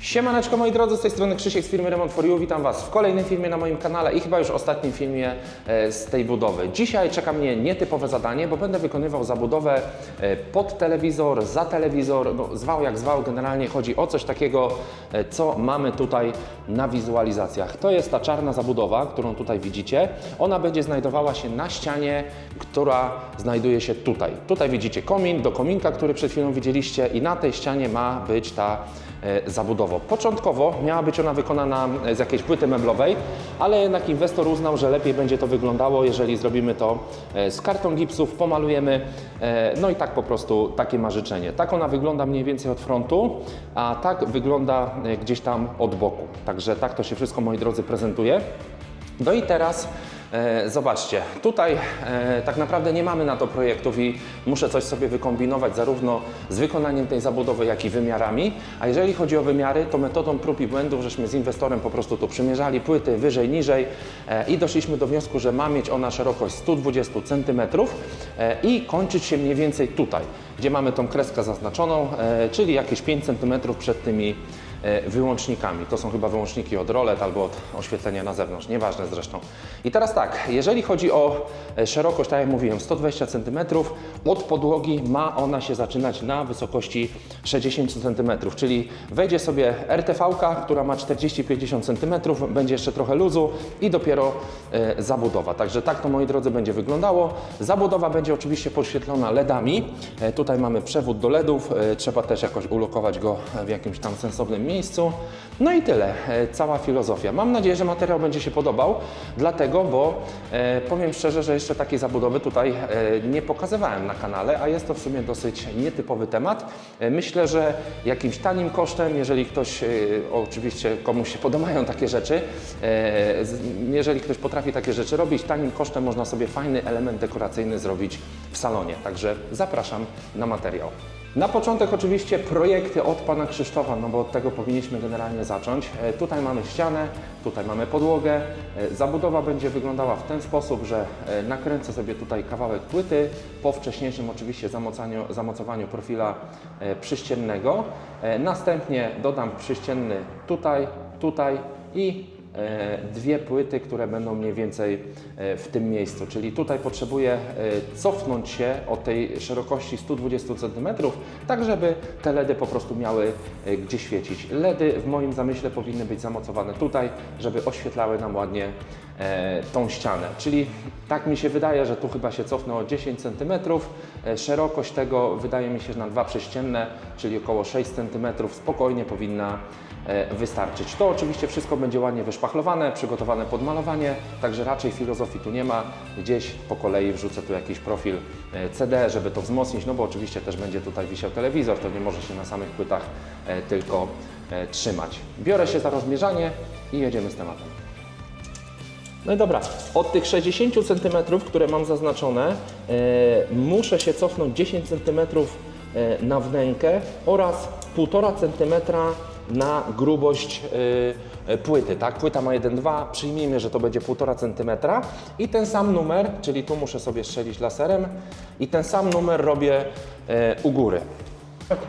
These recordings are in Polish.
Siemaneczko moi drodzy, z tej strony Krzysiek z firmy Remont for You. Witam Was w kolejnym filmie na moim kanale i chyba już ostatnim filmie e, z tej budowy. Dzisiaj czeka mnie nietypowe zadanie, bo będę wykonywał zabudowę e, pod telewizor, za telewizor, no, zwał jak zwał. Generalnie chodzi o coś takiego, e, co mamy tutaj na wizualizacjach. To jest ta czarna zabudowa, którą tutaj widzicie. Ona będzie znajdowała się na ścianie, która znajduje się tutaj. Tutaj widzicie komin, do kominka, który przed chwilą widzieliście i na tej ścianie ma być ta e, zabudowo. Początkowo miała być ona wykonana e, z jakiejś płyty meblowej, ale jednak inwestor uznał, że lepiej będzie to wyglądało, jeżeli zrobimy to e, z karton gipsów, pomalujemy, no i tak po prostu takie ma życzenie. Tak ona wygląda mniej więcej od frontu, a tak wygląda gdzieś tam od boku. Także tak to się wszystko, moi drodzy, prezentuje. No i teraz zobaczcie, tutaj e, tak naprawdę nie mamy na to projektów i muszę coś sobie wykombinować zarówno z wykonaniem tej zabudowy, jak i wymiarami. A jeżeli chodzi o wymiary, to metodą prób i błędów, żeśmy z inwestorem po prostu tu przymierzali płyty wyżej, niżej e, i doszliśmy do wniosku, że ma mieć ona szerokość 120 cm e, i kończyć się mniej więcej tutaj, gdzie mamy tą kreskę zaznaczoną, e, czyli jakieś 5 cm przed tymi e, wyłącznikami. To są chyba wyłączniki od rolet albo od oświetlenia na zewnątrz, nieważne zresztą. I teraz tak, jeżeli chodzi o e, szerokość, tak jak mówiłem, 120 cm, od podłogi ma ona się zaczynać na wysokości 60 cm, czyli wejdzie sobie RTV, która ma 40-50 cm, będzie jeszcze trochę luzu i dopiero e, zabudowa. Także tak to moi drodzy będzie wyglądało. Zabudowa będzie oczywiście podświetlona LEDami. E, tutaj mamy przewód do LEDów, e, trzeba też jakoś ulokować go w jakimś tam sensownym miejscu. No i tyle, e, cała filozofia. Mam nadzieję, że materiał będzie się podobał, dlatego, bo e, powiem szczerze, że jeszcze takiej zabudowy tutaj e, nie pokazywałem na kanale, a jest to w sumie dosyć nietypowy temat. E, myślę, że jakimś tanim kosztem, jeżeli ktoś, e, oczywiście komuś się podobają takie rzeczy, e, z- jeżeli ktoś potrafi takie rzeczy robić, tanim kosztem można sobie fajny element dekoracyjny zrobić w salonie. Także zapraszam na materiał. Na początek oczywiście projekty od Pana Krzysztofa, no bo od tego powinniśmy generalnie zacząć. E, Tutaj mamy ścianę, tutaj mamy podłogę. E, Zabudowa będzie wyglądała w ten sposób, że e, nakręcę sobie tutaj kawałek płyty po wcześniejszym oczywiście zamocaniu, zamocowaniu profila przyściennego. Następnie dodam przyścienny tutaj, tutaj i dwie płyty, które będą mniej więcej e, w tym miejscu. Czyli tutaj potrzebuję e, cofnąć się od tej szerokości 120 cm, tak żeby te LEDy po prostu miały e, gdzie świecić. LEDy w moim zamyśle powinny być zamocowane tutaj, żeby oświetlały nam ładnie e, tą ścianę. Czyli tak mi się wydaje, że tu chyba się cofnę o 10 cm. E, Szerokość tego wydaje mi się, że na dwa prześcienne, czyli około 6 cm spokojnie powinna e, wystarczyć. To oczywiście wszystko będzie ładnie wyszpachlowane, przygotowane pod malowanie, także raczej filozofii tu nie ma. Gdzieś po kolei wrzucę tu jakiś profil e, CD, żeby to wzmocnić, no bo oczywiście też będzie tutaj wisiał telewizor, to nie może się na samych płytach e, tylko e, trzymać. Biorę się za rozmierzanie i jedziemy z tematem. No i dobra, od tych 60 cm, które mam zaznaczone, e, muszę się cofnąć 10 cm e, na wnękę oraz 1,5 cm na grubość e, e, płyty. Tak? Płyta ma 1,2, przyjmijmy, że to będzie 1,5 cm i ten sam numer, czyli tu muszę sobie strzelić laserem i ten sam numer robię e, u góry.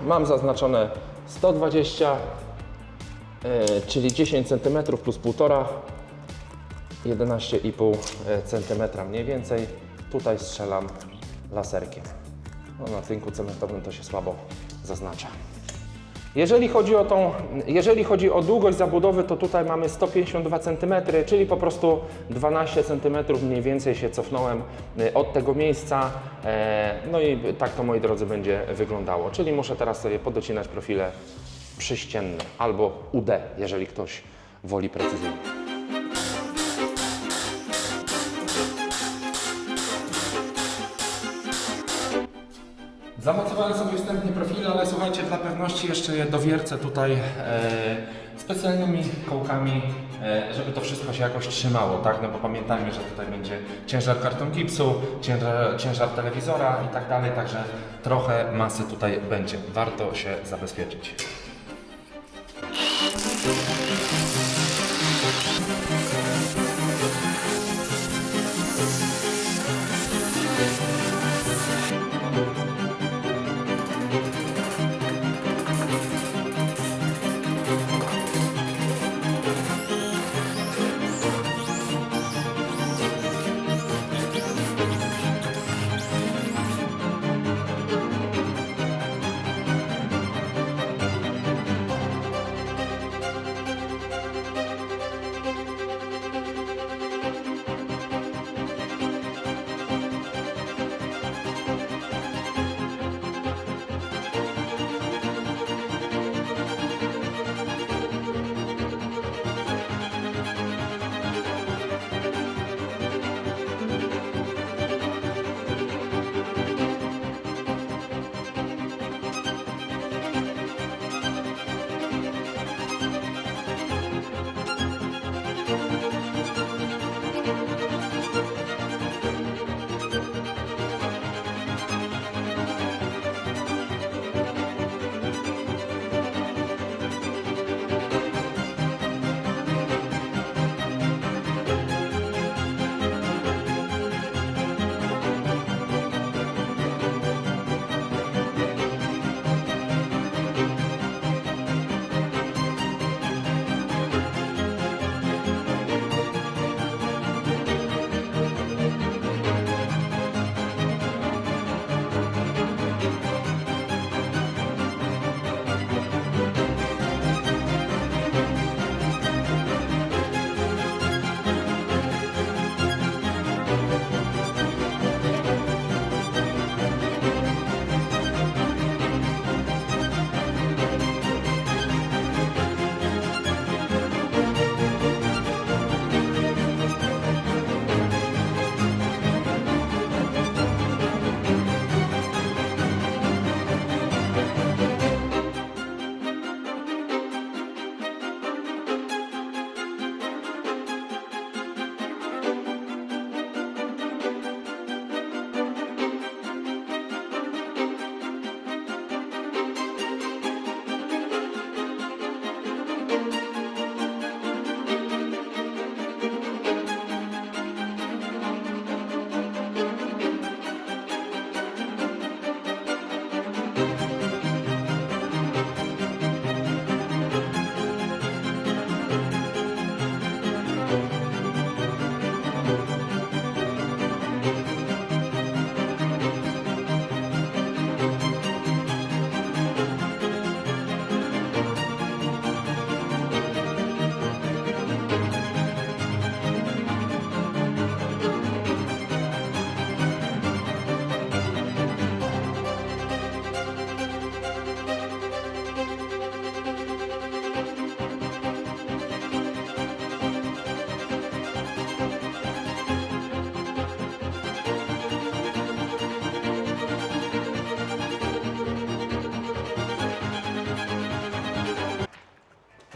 Mam zaznaczone 120, e, czyli 10 cm plus 1,5 11,5 cm mniej więcej. Tutaj strzelam laserkiem. No, na tynku cementowym to się słabo zaznacza. Jeżeli chodzi, o tą, jeżeli chodzi o długość zabudowy, to tutaj mamy 152 cm, czyli po prostu 12 cm mniej więcej się cofnąłem y, od tego miejsca. E, No i tak to, moi drodzy, będzie wyglądało. Czyli muszę teraz sobie podocinać profile przyścienne albo UD, jeżeli ktoś woli precyzyjnie. Zamocowałem sobie wstępnie pewności jeszcze je dowiercę tutaj e, specjalnymi kołkami, e, żeby to wszystko się jakoś trzymało, tak? No bo pamiętajmy, że tutaj będzie ciężar karton gipsu, ciężar, ciężar telewizora i tak dalej, także trochę masy tutaj będzie. Warto się zabezpieczyć.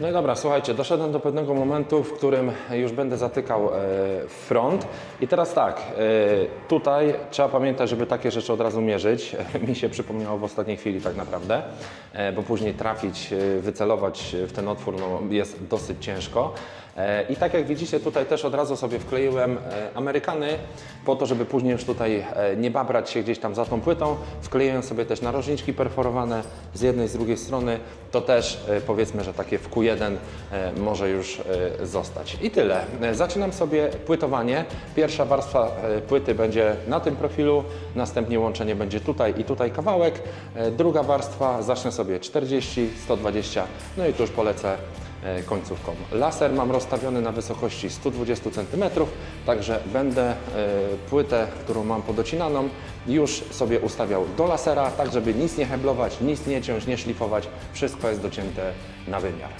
No i dobra, słuchajcie, doszedłem do pewnego momentu, w którym już będę zatykał e, front. I teraz tak, e, tutaj trzeba pamiętać, żeby takie rzeczy od razu mierzyć. Mi się przypomniało w ostatniej chwili tak naprawdę, e, bo później trafić, wycelować w ten otwór no, jest dosyć ciężko. E, I tak jak widzicie, tutaj też od razu sobie wkleiłem e, Amerykany, po to, żeby później już tutaj e, nie babrać się gdzieś tam za tą płytą. Wkleiłem sobie też narożniczki perforowane z jednej, z drugiej strony. To też powiedzmy, że takie w Q1 e, może już zostać. I tyle. Zaczynam sobie płytowanie. Pierwsza warstwa płyty będzie na tym profilu, następnie łączenie będzie tutaj i tutaj kawałek. Druga warstwa zacznę sobie 40, 120, no i tu już polecę końcówką. Laser mam rozstawiony na wysokości 120 cm, także będę e, płytę, którą mam podocinaną, już sobie ustawiał do lasera, tak żeby nic nie heblować, nic nie ciąć, nie szlifować. Wszystko jest docięte na wymiar.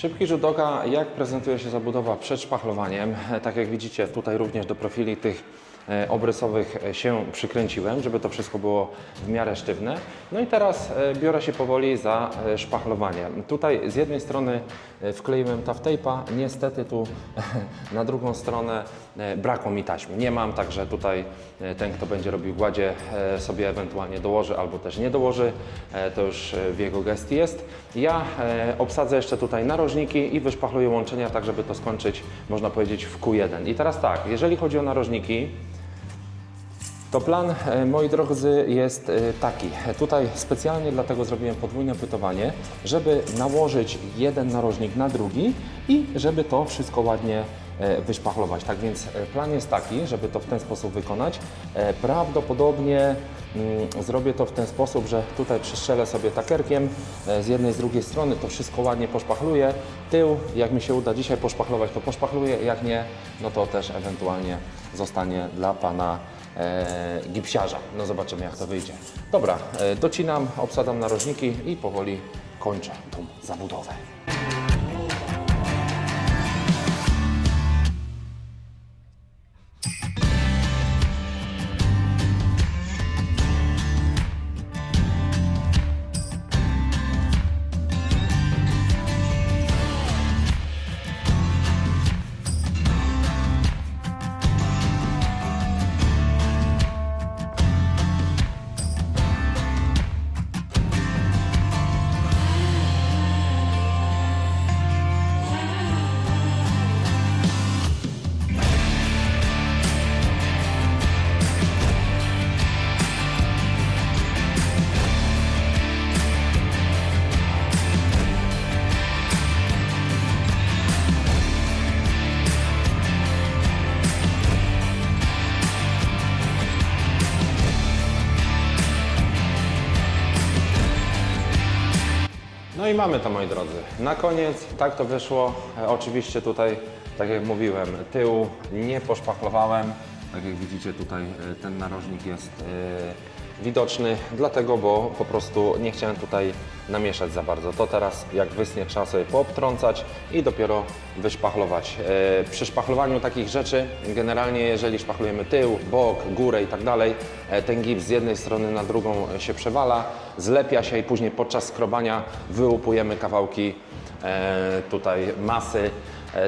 Szybki rzut oka, jak prezentuje się zabudowa przed szpachlowaniem. Tak jak widzicie, tutaj również do profili tych obrysowych e, się przykręciłem, żeby to wszystko było w miarę sztywne. No i teraz e, biorę się powoli za e, szpachlowanie. Tutaj z jednej strony e, wkleiłem taff niestety tu na drugą stronę e, brakło mi taśmy. Nie mam, także tutaj e, ten, kto będzie robił gładzie e, sobie ewentualnie dołoży albo też nie dołoży. E, To już e, w jego gestii jest. Ja e, obsadzę jeszcze tutaj narożniki i wyszpachluję łączenia, tak żeby to skończyć, można powiedzieć, w Q1. I teraz tak, jeżeli chodzi o narożniki, to plan, e, moi drodzy, jest e, taki. Tutaj specjalnie dlatego zrobiłem podwójne pytowanie, żeby nałożyć jeden narożnik na drugi i żeby to wszystko ładnie e, wyszpachlować. Tak więc plan jest taki, żeby to w ten sposób wykonać. Prawdopodobnie mm, zrobię to w ten sposób, że tutaj przystrzelę sobie takerkiem z jednej, z drugiej strony, to wszystko ładnie poszpachluję. Tył, jak mi się uda dzisiaj poszpachlować, to poszpachluję, jak nie, no to też ewentualnie zostanie dla Pana e, gipsiarza. No zobaczymy jak to wyjdzie. Dobra, e, docinam, obsadzam narożniki i powoli kończę tą zabudowę. I mamy to moi drodzy. Na koniec tak to wyszło. E, oczywiście tutaj, tak jak mówiłem, tył nie poszpachlowałem. Tak jak widzicie tutaj e, ten narożnik jest widoczny, dlatego, bo po prostu nie chciałem tutaj namieszać za bardzo. To teraz jak wysnie trzeba sobie poobtrącać i dopiero wyszpachlować. E, Przy szpachlowaniu takich rzeczy, generalnie jeżeli szpachlujemy tył, bok, górę i tak dalej, e, ten gips z jednej strony na drugą się przewala, zlepia się i później podczas skrobania wyłupujemy kawałki e, tutaj masy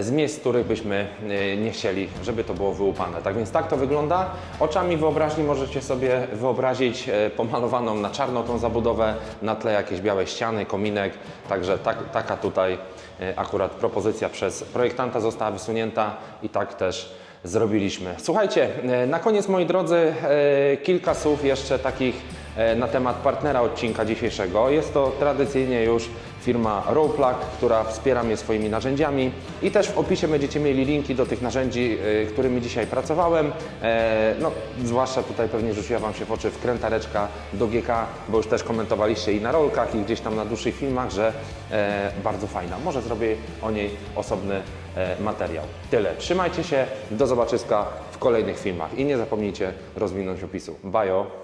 z miejsc, których byśmy e, nie chcieli, żeby to było wyłupane. Tak więc tak to wygląda. Oczami wyobraźni możecie sobie wyobrazić e, pomalowaną na czarno tą zabudowę, na tle jakieś białe ściany, kominek, także tak, taka tutaj e, akurat propozycja przez projektanta została wysunięta i tak też zrobiliśmy. Słuchajcie, e, na koniec moi drodzy e, kilka słów jeszcze takich e, na temat partnera odcinka dzisiejszego. Jest to tradycyjnie już firma Rowplug, która wspiera mnie swoimi narzędziami i też w opisie będziecie mieli linki do tych narzędzi, e, którymi dzisiaj pracowałem. E, No, zwłaszcza tutaj pewnie rzuciła Wam się w oczy wkrętareczka do GK, bo już też komentowaliście i na rolkach i gdzieś tam na dłuższych filmach, że e, bardzo fajna. Może zrobię o niej osobny e, materiał. Tyle. Trzymajcie się, do zobaczyska w kolejnych filmach i nie zapomnijcie rozwinąć opisu. Bajo!